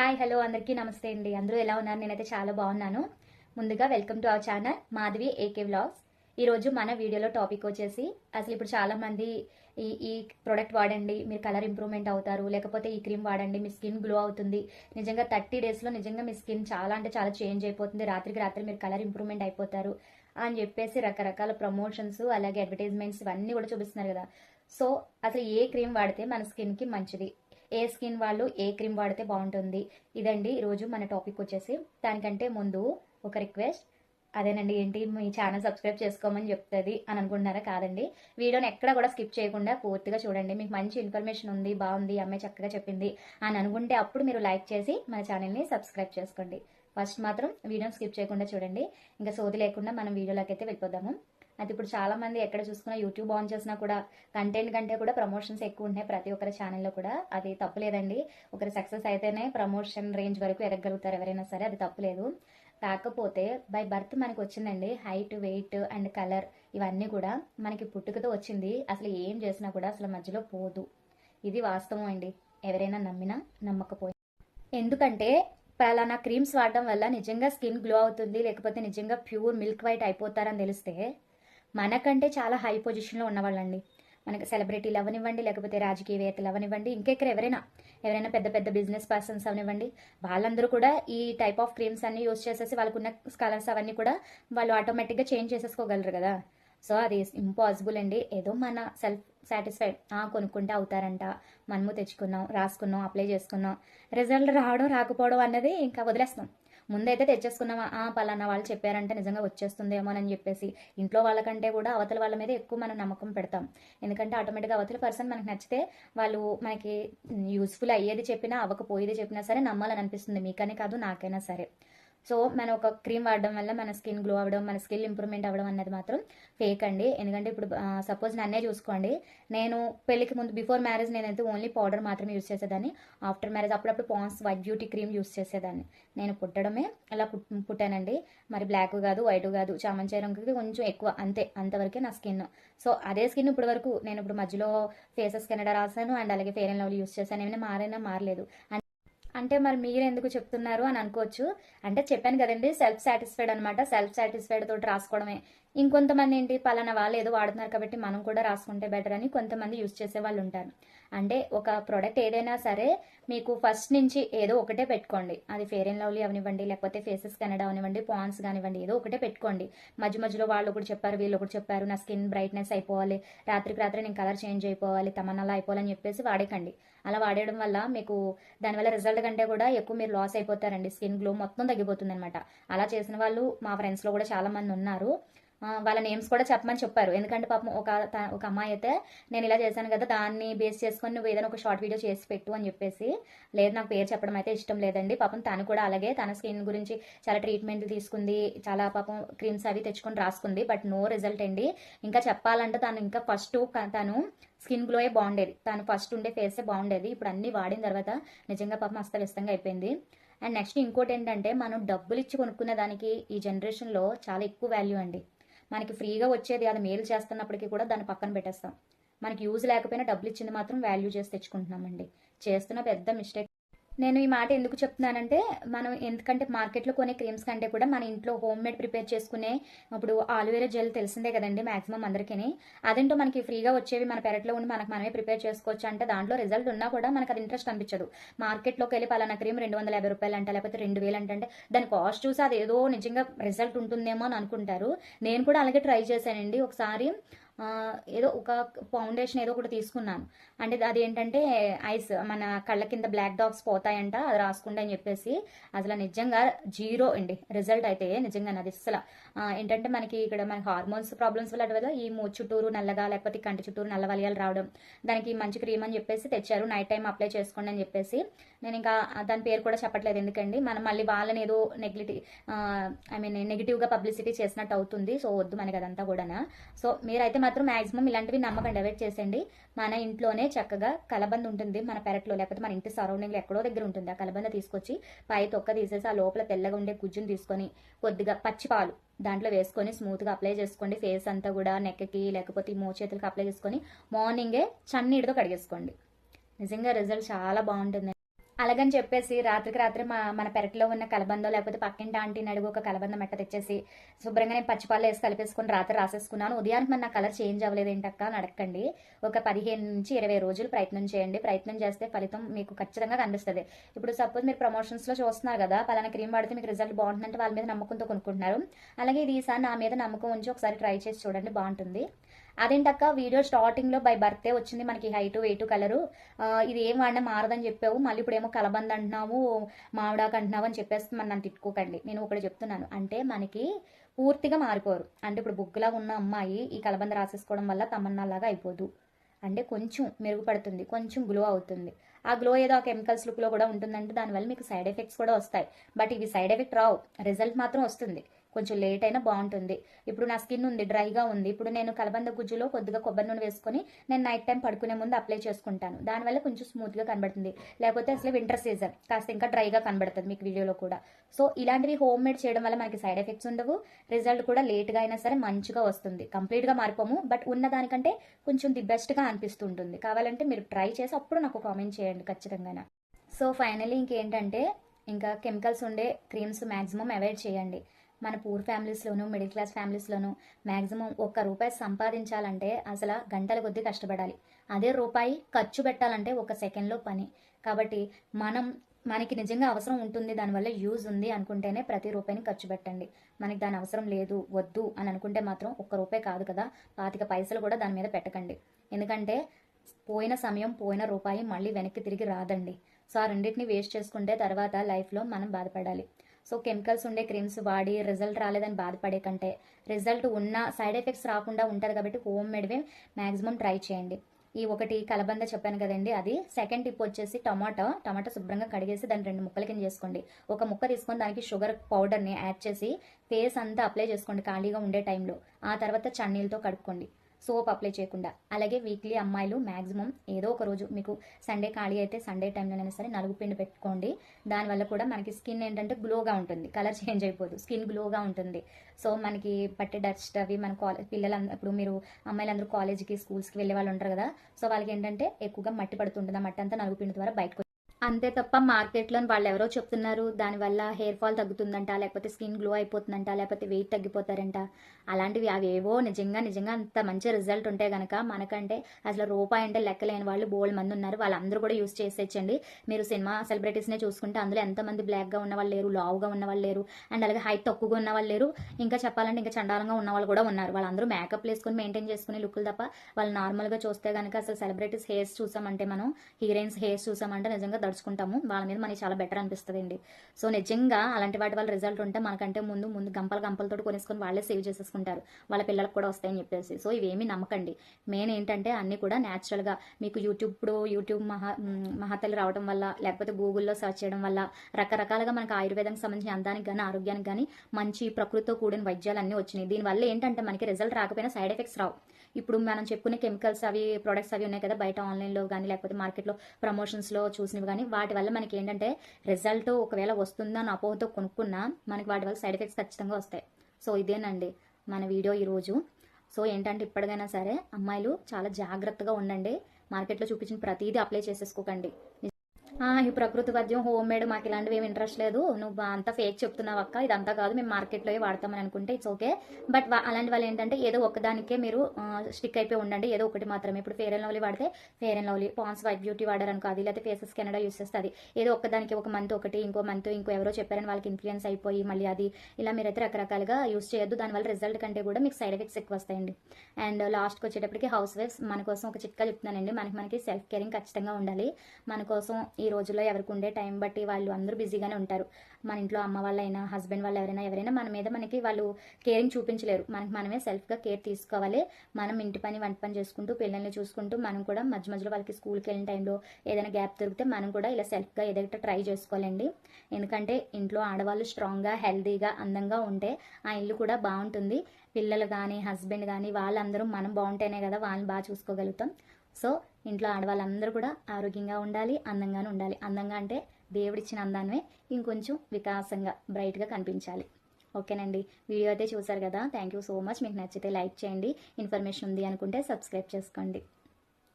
Hi hello అందరికీ నమస్తే అండి. అందరూ ఎలా ఉన్నారు? నేనైతే చాలా బాగున్నాను. ముందుగా welcome to our channel Madhavi AK vlogs ఈరోజు మన వీడియోలో టాపిక్ వచ్చేసి అసలు ఇప్పుడు చాలా మంది ఈ ఈ ప్రోడక్ట్ వాడండి మీరు కలర్ ఇంప్రూవ్మెంట్ అవుతారు లేకపోతే ఈ క్రీమ్ వాడండి మీ స్కిన్ గ్లో అవుతుంది. నిజంగా థర్టీ డేస్లో నిజంగా మీ స్కిన్ చాలా అంటే చాలా చేంజ్ అయిపోతుంది. రాత్రికి రాత్రి మీరు కలర్ ఇంప్రూవ్మెంట్ అయిపోతారు అని చెప్పేసి రకరకాల ప్రమోషన్స్ అలాగే అడ్వర్టైజ్మెంట్స్ ఇవన్నీ కూడా చూపిస్తున్నారు కదా. సో అసలు ఏ క్రీమ్ వాడితే మన స్కిన్కి మంచిది? ఏ స్కిన్ వాళ్ళు ఏ క్రీమ్ వాడితే బాగుంటుంది? ఇదండి ఈరోజు మన టాపిక్ వచ్చేసి. దానికంటే ముందు ఒక రిక్వెస్ట్. అదేనండి ఏంటి మీ ఛానల్ సబ్స్క్రైబ్ చేసుకోమని చెప్తుంది అని అనుకుంటున్నారా? కాదండి. వీడియోని ఎక్కడ కూడా స్కిప్ చేయకుండా పూర్తిగా చూడండి. మీకు మంచి ఇన్ఫర్మేషన్ ఉంది బాగుంది అమ్మాయి చక్కగా చెప్పింది అని అనుకుంటే అప్పుడు మీరు లైక్ చేసి మన ఛానల్ని సబ్స్క్రైబ్ చేసుకోండి. ఫస్ట్ మాత్రం వీడియోని స్కిప్ చేయకుండా చూడండి. ఇంకా సోది లేకుండా మనం వీడియోలోకి అయితే వెళ్ళిపోదాము. అది ఇప్పుడు చాలా మంది ఎక్కడ చూసుకున్నా యూట్యూబ్ ఆన్ చేసినా కూడా కంటెంట్ కంటే కూడా ప్రమోషన్స్ ఎక్కువ ఉంటున్నాయి ప్రతి ఒక్కరి ఛానల్లో కూడా. అది తప్పులేదండి. ఒకరు సక్సెస్ అయితేనే ప్రమోషన్ రేంజ్ వరకు ఎదగలుగుతారు ఎవరైనా సరే అది తప్పులేదు. కాకపోతే బై బర్త్ మనకు వచ్చిందండి హైట్ వెయిట్ అండ్ కలర్ ఇవన్నీ కూడా మనకి పుట్టుకతో వచ్చింది. అసలు ఏం చేసినా కూడా అసలు మధ్యలో పోదు. ఇది వాస్తవం అండి. ఎవరైనా నమ్మినా నమ్మకపోయినా. ఎందుకంటే పలానా క్రీమ్స్ వాడడం వల్ల నిజంగా స్కిన్ గ్లో అవుతుంది లేకపోతే నిజంగా ప్యూర్ మిల్క్ వైట్ అయిపోతారని తెలిస్తే మనకంటే చాలా హై పొజిషన్లో ఉన్నవాళ్ళండి. మనకి సెలబ్రిటీలు అవనివ్వండి లేకపోతే రాజకీయవేత్తలు అవనివ్వండి ఇంకెక్కడ ఎవరైనా ఎవరైనా పెద్ద పెద్ద బిజినెస్ పర్సన్స్ అవనివ్వండి వాళ్ళందరూ కూడా ఈ టైప్ ఆఫ్ క్రీమ్స్ అన్ని యూస్ చేసేసి వాళ్ళకున్న స్కాలర్స్ అవన్నీ కూడా వాళ్ళు ఆటోమేటిక్గా చేంజ్ చేసేసుకోగలరు కదా. సో అది ఇంపాసిబుల్ అండి. ఏదో మన సెల్ఫ్ సాటిస్ఫైడ్ కొనుక్కుంటే అవుతారంట మనము తెచ్చుకున్నాం రాసుకున్నాం అప్లై చేసుకున్నాం. రిజల్ట్ రావడం రాకపోవడం అన్నది ఇంకా వదిలేస్తాం ముందైతే తెచ్చేసుకున్నామా ఆ పలానా వాళ్ళు చెప్పారంటే నిజంగా వచ్చేస్తుందేమో అని చెప్పేసి ఇంట్లో వాళ్ళకంటే కూడా అవతల వాళ్ళ మీద ఎక్కువ మనం నమ్మకం పెడతాం. ఎందుకంటే ఆటోమేటిక్గా అవతల పర్సన్ మనకు నచ్చితే వాళ్ళు మనకి యూస్ఫుల్ అయ్యేది చెప్పినా అవ్వకపోయేది చెప్పినా సరే నమ్మాలని అనిపిస్తుంది. మీకనే కాదు నాకైనా సరే. సో మనం ఒక క్రీమ్ వాడడం వల్ల మన స్కిన్ గ్లో అవ్వడం మన స్కిల్ ఇంప్రూవ్మెంట్ అవ్వడం అనేది మాత్రం ఫేక్ అండి. ఎందుకంటే ఇప్పుడు సపోజ్ నన్నే చూసుకోండి. నేను పెళ్ళికి ముందు బిఫోర్ మ్యారేజ్ నేనైతే ఓన్లీ పౌడర్ మాత్రమే యూస్ చేసేదాన్ని. ఆఫ్టర్ మ్యారేజ్ అప్పుడప్పుడు Pond's white beauty cream use చేసేదాన్ని. నేను పుట్టడమే అలా పుట్టానండి. మరి బ్లాక్ కాదు వైట్ కాదు చామంచాయి రంగుకి కొంచెం ఎక్కువ అంతే అంతవరకే నా స్కిన్. సో అదే స్కిన్ ఇప్పటి వరకు నేను ఇప్పుడు మధ్యలో ఫేసెస్ కెనడా రాసాను అండ్ అలాగే ఫేర్ అండ్ లవ్లీ యూస్ చేశాను. ఏమైనా మారైనా మారలేదు. అంటే మరి మీరు ఎందుకు చెప్తున్నారు అని అనుకోవచ్చు. అంటే చెప్పాను కదండి సెల్ఫ్ సాటిస్ఫైడ్ అనమాట సెల్ఫ్ సాటిస్ఫైడ్ తోటి రాసుకోవడమే. ఇంకొంతమంది ఏంటి పలానా వాళ్ళు ఏదో వాడుతున్నారు కాబట్టి మనం కూడా రాసుకుంటే బెటర్ అని కొంతమంది యూజ్ చేసే వాళ్ళు ఉంటారు. అంటే ఒక ప్రోడక్ట్ ఏదైనా సరే మీకు ఫస్ట్ నుంచి ఏదో ఒకటే పెట్టుకోండి. అది ఫేర్ అండ్ లవ్లీ అవనివ్వండి లేకపోతే ఫేసెస్ కెనడా అవనివ్వండి పాన్స్ కానివ్వండి ఏదో ఒకటే పెట్టుకోండి. మధ్య మధ్యలో వాళ్ళు ఒకటి చెప్పారు వీళ్ళు ఒకటి చెప్పారు నా స్కిన్ బ్రైట్నెస్ అయిపోవాలి రాత్రికి రాత్రి నేను కలర్ చేంజ్ అయిపోవాలి తమన్నలా అయిపోవాలని చెప్పేసి వాడేకండి. అలా వాడేయడం వల్ల మీకు దానివల్ల రిజల్ట్ కంటే కూడా ఎక్కువ మీరు లాస్ అయిపోతారండి. స్కిన్ గ్లో మొత్తం తగ్గిపోతుంది అనమాట అలా చేసిన వాళ్ళు మా ఫ్రెండ్స్లో కూడా చాలా మంది ఉన్నారు. వాళ్ళ నేమ్స్ కూడా చెప్పమని చెప్పారు. ఎందుకంటే పాపం ఒక ఒక అమ్మాయి అయితే నేను ఇలా చేశాను కదా దాన్ని బేస్ చేసుకొని నువ్వు ఏదైనా ఒక షార్ట్ వీడియో చేసి పెట్టు అని చెప్పేసి లేదు నాకు పేరు చెప్పడం అయితే ఇష్టం లేదండి. పాపం తను కూడా అలాగే తన స్కిన్ గురించి చాలా ట్రీట్మెంట్లు తీసుకుంది చాలా పాపం క్రీమ్స్ అవి తెచ్చుకొని రాసుకుంది. బట్ నో రిజల్ట్ అండి. ఇంకా చెప్పాలంటే తను ఇంకా ఫస్ట్ తను స్కిన్ గ్లోయే బాగుండేది. తను ఫస్ట్ ఉండే ఫేసే బాగుండేది. ఇప్పుడు అన్ని వాడిన తర్వాత నిజంగా పాపం అస్తవ్యస్తంగా అయిపోయింది. అండ్ నెక్స్ట్ ఇంకోటి ఏంటంటే మనం డబ్బులు ఇచ్చి కొనుక్కునే దానికి ఈ జనరేషన్లో చాలా ఎక్కువ వాల్యూ అండి. మనకి ఫ్రీగా వచ్చేది అది మేలు చేస్తున్నప్పటికీ కూడా దాన్ని పక్కన పెట్టేస్తాం. మనకి యూజ్ లేకపోయినా డబ్బులు ఇచ్చింది మాత్రం వాల్యూ చేసి తెచ్చుకుంటున్నామండి. చేస్తున్న పెద్ద మిస్టేక్ నేను ఈ మాట ఎందుకు చెప్తున్నానంటే మనం ఎందుకంటే మార్కెట్లో కొనే క్రీమ్స్ కంటే కూడా మన ఇంట్లో హోమ్ మేడ్ ప్రిపేర్ చేసుకునే ఇప్పుడు ఆలువేరా జెల్ తెలిసిందే కదండి మాక్సిమం అందరికీ అదేంటో మనకి ఫ్రీగా వచ్చేవి మన పెరట్లో ఉండి మనకు మనమే ప్రిపేర్ చేసుకోవచ్చు అంటే దాంట్లో రిజల్ట్ ఉన్నా కూడా మనకు అది ఇంట్రెస్ట్ అనిపించదు. మార్కెట్లోకి వెళ్ళి పలానా క్రీమ్ రెండు వందల యాభై రూపాయలు అంటే లేకపోతే రెండు వేలు అంటే దాని కాస్ట్ చూసి అది ఏదో నిజంగా రిజల్ట్ ఉంటుందేమో అని అనుకుంటారు. నేను కూడా అలాగే ట్రై చేశానండి. ఒకసారి ఏదో ఒక ఫౌండేషన్ ఏదో ఒకటి తీసుకున్నాను అంటే అది ఏంటంటే ఐస్ మన కళ్ళ కింద బ్లాక్ డాగ్స్ పోతాయంట అది రాసుకుంటే అని చెప్పేసి అసలు నిజంగా జీరో అండి. రిజల్ట్ అయితే నిజంగా అది అసలు ఏంటంటే మనకి ఇక్కడ మన హార్మోన్స్ ప్రాబ్లమ్స్ వల్ల వల్ల ఈ మూ చుట్టూరు నల్లగా లేకపోతే కంటి చుట్టూరు నల్ల వలియాలు రావడం. దానికి మంచి క్రీమ్ అని చెప్పేసి తెచ్చారు. నైట్ టైం అప్లై చేసుకోండి అని చెప్పేసి. నేను ఇంకా దాని పేరు కూడా చెప్పట్లేదు ఎందుకండి. మనం మళ్ళీ వాళ్ళని ఏదో నెగ్లిటి ఐ మీన్ నెగిటివ్గా పబ్లిసిటీ చేసినట్టు అవుతుంది. సో వద్దు మనకి అదంతా కూడా సో మీరైతే మాత్రం మాక్సిమం ఇలాంటివి నమ్మకం అవాయిడ్ చేసేయండి. మన ఇంట్లోనే చక్కగా కలబంద ఉంటుంది మన పెరట్లో లేకపోతే మన ఇంటి సరౌండింగ్లో ఎక్కడో దగ్గర ఉంటుంది. ఆ కలబంద తీసుకొచ్చి పై తొక్క తీసేసి ఆ లోపల తెల్లగా ఉండే గుజ్జును తీసుకొని కొద్దిగా పచ్చి పాలు దాంట్లో వేసుకొని స్మూత్గా అప్లై చేసుకోండి. ఫేస్ అంతా కూడా నెక్కి లేకపోతే మో అప్లై చేసుకొని మార్నింగే చన్నీటితో కడిగేసుకోండి. నిజంగా రిజల్ట్ చాలా బాగుంటుంది. అలాగని చెప్పేసి రాత్రికి రాత్రి మా మన పెరట్లో ఉన్న కలబందో లేకపోతే పక్కింటి ఆంటీని అడుగు ఒక కలబంద మెట్ట తెచ్చేసి శుభ్రంగా నేను పచ్చిపాలు వేసి కలిపేసుకుని రాత్రి రాసేసుకున్నాను. ఉదయానికి మన నా కలర్ చేంజ్ అవ్వలేదు ఏంటక్క అని అడగండి. ఒక పదిహేను నుంచి ఇరవై రోజులు ప్రయత్నం చేయండి. ప్రయత్నం చేస్తే ఫలితం మీకు ఖచ్చితంగా కనిపిస్తుంది. ఇప్పుడు సపోజ్ మీరు ప్రమోషన్స్లో చూస్తున్నారు కదా పలానా క్రీమ్ వాడితే మీకు రిజల్ట్ బాగుంటుందంటే వాళ్ళ మీద నమ్మకంతో కొనుక్కుంటున్నారు. అలాగే ఇది ఈసారి నా మీద నమ్మకం ఉంచి ఒకసారి ట్రై చేసి చూడండి బాగుంటుంది. అదేంటక్క వీడియో స్టార్టింగ్లో బై బర్త్డే వచ్చింది మనకి హైట్ వెయిట్ కలరు ఇది ఏం వాడినా మారదని చెప్పావు. మళ్ళీ ఇప్పుడు ఏమో కలబంద అంటున్నావు మామిడాకు అంటున్నావు అని చెప్పేసి మన నన్ను తిట్టుకోకండి. నేను ఒకటి చెప్తున్నాను. అంటే మనకి పూర్తిగా మారిపోరు. అంటే ఇప్పుడు బుగ్గులా ఉన్న అమ్మాయి ఈ కలబంద రాసేసుకోవడం వల్ల తమన్నాలాగా అయిపోదు. అంటే కొంచెం మెరుగుపడుతుంది కొంచెం గ్లో అవుతుంది. ఆ గ్లో ఏదో ఆ కెమికల్స్ లుక్లో కూడా ఉంటుందంటే దానివల్ల మీకు సైడ్ ఎఫెక్ట్స్ కూడా వస్తాయి. బట్ ఇవి సైడ్ ఎఫెక్ట్ రావు. రిజల్ట్ మాత్రం వస్తుంది. కొంచెం లేట్ అయినా బాగుంటుంది. ఇప్పుడు నా స్కిన్ ఉంది డ్రైగా ఉంది. ఇప్పుడు నేను కలబంద గుజ్జులో కొద్దిగా కొబ్బరి నూనె వేసుకొని నేను నైట్ టైం పడుకునే ముందు అప్లై చేసుకుంటాను. దానివల్ల కొంచెం స్మూత్గా కనబడుతుంది. లేకపోతే అసలు వింటర్ సీజన్ కాస్త ఇంకా డ్రైగా కనబడుతుంది మీకు వీడియోలో కూడా. సో ఇలాంటివి హోమ్ మేడ్ చేయడం వల్ల మనకి సైడ్ ఎఫెక్ట్స్ ఉండవు. రిజల్ట్ కూడా లేట్గా అయినా సరే మంచిగా వస్తుంది. కంప్లీట్గా మారిపోము. బట్ ఉన్న దానికంటే కొంచెం ది బెస్ట్గా అనిపిస్తుంటుంది. కావాలంటే మీరు ట్రై చేసి అప్పుడు నాకు కామెంట్ చేయండి ఖచ్చితంగా సో ఫైనలీ ఇంకేంటంటే ఇంకా కెమికల్స్ ఉండే క్రీమ్స్ మ్యాక్సిమం అవాయిడ్ చేయండి. మన పూర్ ఫ్యామిలీస్లోను మిడిల్ క్లాస్ ఫ్యామిలీస్లోను మ్యాక్సిమం ఒక్క రూపాయి సంపాదించాలంటే అసలు గంటల కొద్దీ కష్టపడాలి. అదే రూపాయి ఖర్చు పెట్టాలంటే ఒక సెకండ్లో పని. కాబట్టి మనం మనకి నిజంగా అవసరం ఉంటుంది దానివల్ల యూజ్ ఉంది అనుకుంటేనే ప్రతి రూపాయిని ఖర్చు పెట్టండి. మనకి దాని అవసరం లేదు వద్దు అని అనుకుంటే మాత్రం ఒక్క రూపాయి కాదు కదా పాతిక పైసలు కూడా దాని మీద పెట్టకండి. ఎందుకంటే పోయిన సమయం పోయిన రూపాయి మళ్ళీ వెనక్కి తిరిగి రాదండి. సో ఆ రెండింటిని వేస్ట్ చేసుకుంటే తర్వాత లైఫ్లో మనం బాధపడాలి. సో కెమికల్స్ ఉండే క్రీమ్స్ వాడి రిజల్ట్ రాలేదని బాధపడే కంటే రిజల్ట్ ఉన్న సైడ్ ఎఫెక్ట్స్ రాకుండా ఉంటుంది కాబట్టి హోమ్ మేడ్వే మ్యాక్సిమం ట్రై చేయండి. ఈ ఒకటి కలబంద చెప్పాను కదండి అది సెకండ్ టిప్ వచ్చేసి టమాటా. టమాటా శుభ్రంగా కడిగేసి దాన్ని రెండు ముక్కల కింద చేసుకోండి. ఒక ముక్క తీసుకొని దానికి షుగర్ పౌడర్ని యాడ్ చేసి ఫేస్ అంతా అప్లై చేసుకోండి ఖాళీగా ఉండే టైంలో. ఆ తర్వాత చన్నీళ్ళతో కడుక్కోండి. సోప్ అప్లై చేయకుండా. అలాగే వీక్లీ అమ్మాయిలు మ్యాక్సిమం ఏదో ఒక రోజు మీకు సండే ఖాళీ అయితే సండే టైంలోనైనా సరే నలుగు పిండి పెట్టుకోండి. దానివల్ల కూడా మనకి స్కిన్ ఏంటంటే గ్లోగా ఉంటుంది. కలర్ చేంజ్ అయిపోదు. స్కిన్ గ్లోగా ఉంటుంది. సో మనకి పట్టే డస్ట్ అవి మన కాలేజ్ పిల్లలు ఇప్పుడు మీరు అమ్మాయిలందరూ కాలేజ్కి స్కూల్స్కి వెళ్ళే వాళ్ళు ఉంటారు కదా. సో వాళ్ళకి ఏంటంటే ఎక్కువగా మట్టి పడుతుంటుంది. ఆ మట్టి అంతా నలుగు పిండి ద్వారా బయటకు అంతే తప్ప మార్కెట్లో వాళ్ళు ఎవరో చెప్తున్నారు దానివల్ల హెయిర్ ఫాల్ తగ్గుతుందంట లేకపోతే స్కిన్ గ్లో అయిపోతుందంట లేకపోతే వెయిట్ తగ్గిపోతారంట. అలాంటివి అవేవో నిజంగా నిజంగా అంత మంచి రిజల్ట్ ఉంటే కనుక మనకంటే అసలు రూపాయి అంటే లెక్కలేని వాళ్ళు బోల్డ్ మంది ఉన్నారు. వాళ్ళందరూ కూడా యూస్ చేసేచ్చండి మీరు సినిమా సెలబ్రిటీస్నే చూసుకుంటే అందులో ఎంతమంది బ్లాక్గా ఉన్న వాళ్ళు లేరు లావుగా ఉన్న వాళ్ళు లేరు అండ్ అలాగే హైట్ తక్కువగా ఉన్న వాళ్ళు లేరు ఇంకా చెప్పాలంటే ఇంకా చండాలంగా ఉన్న వాళ్ళు కూడా ఉన్నారు. వాళ్ళందరూ మేకప్ వేసుకొని మెయింటైన్ చేసుకునే లుక్లు తప్ప వాళ్ళు నార్మల్గా చూస్తే కనుక అసలు సెలబ్రిటీస్ హెయిర్స్ చూసామంటే మనం హీరోయిన్స్ హెయిర్స్ చూసామంటే నిజంగా తడుచుకుంటాము వాళ్ళ మీద మనకి చాలా బెటర్ అనిపిస్తుంది సో నిజంగా అలాంటి వాటి వల్ల రిజల్ట్ ఉంటే మనకంటే ముందు ముందు గంపల గంపలతో కొనేసుకొని వాళ్ళే సేవ్ చేసేసుకుంటారు. వాళ్ళ పిల్లలకు కూడా వస్తాయని చెప్పేసి. సో ఇవేమీ నమ్మకండి. మెయిన్ ఏంటంటే అన్ని కూడా న్యాచురల్గా మీకు యూట్యూబ్ ఇప్పుడు యూట్యూబ్ మహా మహాతల్లి రావడం వల్ల లేకపోతే గూగుల్లో సెర్చ్ చేయడం వల్ల రకరకాలుగా మనకు ఆయుర్వేదానికి సంబంధించిన అందానికి కానీ ఆరోగ్యానికి కానీ మంచి ప్రకృతితో కూడిన వైద్యాలు అన్నీ వచ్చినాయి. దీనివల్ల ఏంటంటే మనకి రిజల్ట్ రాకపోయినా సైడ్ ఎఫెక్ట్స్ రావు. ఇప్పుడు మనం చెప్పుకునే కెమికల్స్ అవి ప్రొడక్ట్స్ అవి ఉన్నాయి కదా బయట ఆన్లైన్లో కానీ లేకపోతే మార్కెట్లో ప్రమోషన్స్లో చూసినవి కానీ వాటి వల్ల మనకి ఏంటంటే రిజల్ట్ ఒకవేళ వస్తుందని అపోహతో కొనుక్కున్నా మనకి వాటి వల్ల సైడ్ ఎఫెక్ట్స్ ఖచ్చితంగా వస్తాయి. సో ఇదేనండి మన వీడియో ఈరోజు సో ఏంటంటే ఇప్పటికైనా సరే అమ్మాయిలు చాలా జాగ్రత్తగా ఉండండి. మార్కెట్లో చూపించిన ప్రతిదీ అప్లై చేసేసుకోకండి. ఈ ప్రకృతి పద్యం హోమ్ మేడ్ మాకు ఇలాంటివి ఏమి ఇంట్రెస్ట్ లేదు. నువ్వు అంతా ఫేక్ చెప్తున్నావు అక్క. ఇదంతా కాదు మేము మార్కెట్లో వాడతామని అనుకుంటే ఇట్స్ ఓకే బట్ అలాంటి వాళ్ళు ఏంటంటే ఏదో ఒకదానికే మీరు స్టిక్ అయిపోయి ఉండండి. ఏదో ఒకటి మాత్రమే. ఇప్పుడు ఫేర్ అండ్ లవ్లీ వాడితే fair and lovely Pond's white beauty వాడారనుకో అది లేకపోతే ఫేసెస్ కెనడా యూస్ చేస్తుంది. ఏదో ఒకదానికి ఒక మంత్ ఒకటి ఇంకో మంత్ ఇంకో ఎవరో చెప్పారని వాళ్ళకి ఇన్ఫ్లుయెన్స్ అయిపోయి మళ్ళీ అది ఇలా మీరైతే రకరకాలుగా యూస్ చేయొద్దు. దానివల్ల రిజల్ట్ కంటే కూడా మీకు సైడ్ ఎఫెక్ట్స్ ఎక్కువ వస్తాయండి. అండ్ లాస్ట్కి వచ్చేటప్పటికి హౌస్ వైఫ్స్ మన కోసం ఒక చిట్కా చెప్తున్నానండి. మనకి మనకి సెల్ఫ్ కేరింగ్ ఖచ్చితంగా ఉండాలి. మన కోసం ఈ రోజుల్లో ఎవరికి ఉండే టైం బట్టి వాళ్ళు అందరూ బిజీగానే ఉంటారు. మన ఇంట్లో అమ్మ వాళ్ళైనా హస్బెండ్ వాళ్ళు ఎవరైనా ఎవరైనా మన మీద మనకి వాళ్ళు కేరింగ్ చూపించలేరు. మనకి మనమే సెల్ఫ్గా కేర్ తీసుకోవాలి. మనం ఇంటి పని వంట పని చేసుకుంటూ పిల్లల్ని చూసుకుంటూ మనం కూడా మధ్య మధ్యలో వాళ్ళకి స్కూల్కి వెళ్ళిన టైంలో ఏదైనా గ్యాప్ దొరికితే మనం కూడా ఇలా సెల్ఫ్గా ఏదైతే ట్రై చేసుకోవాలండి. ఎందుకంటే ఇంట్లో ఆడవాళ్ళు స్ట్రాంగ్గా హెల్తీగా అందంగా ఉంటే ఆ ఇల్లు కూడా బాగుంటుంది. పిల్లలు కానీ హస్బెండ్ కానీ వాళ్ళందరూ మనం బాగుంటేనే కదా వాళ్ళని బాగా చూసుకోగలుగుతాం. సో ఇంట్లో ఆడవాళ్ళందరూ కూడా ఆరోగ్యంగా ఉండాలి అందంగానే ఉండాలి. అందంగా అంటే దేవుడిచ్చిన అందాన్నే ఇంకొంచెం వికాసంగా బ్రైట్గా కనిపించాలి. ఓకేనండి. వీడియో అయితే చూసారు కదా? Thank you so much. మీకు నచ్చితే లైక్ చేయండి. ఇన్ఫర్మేషన్ ఉంది అనుకుంటే సబ్స్క్రైబ్ చేసుకోండి.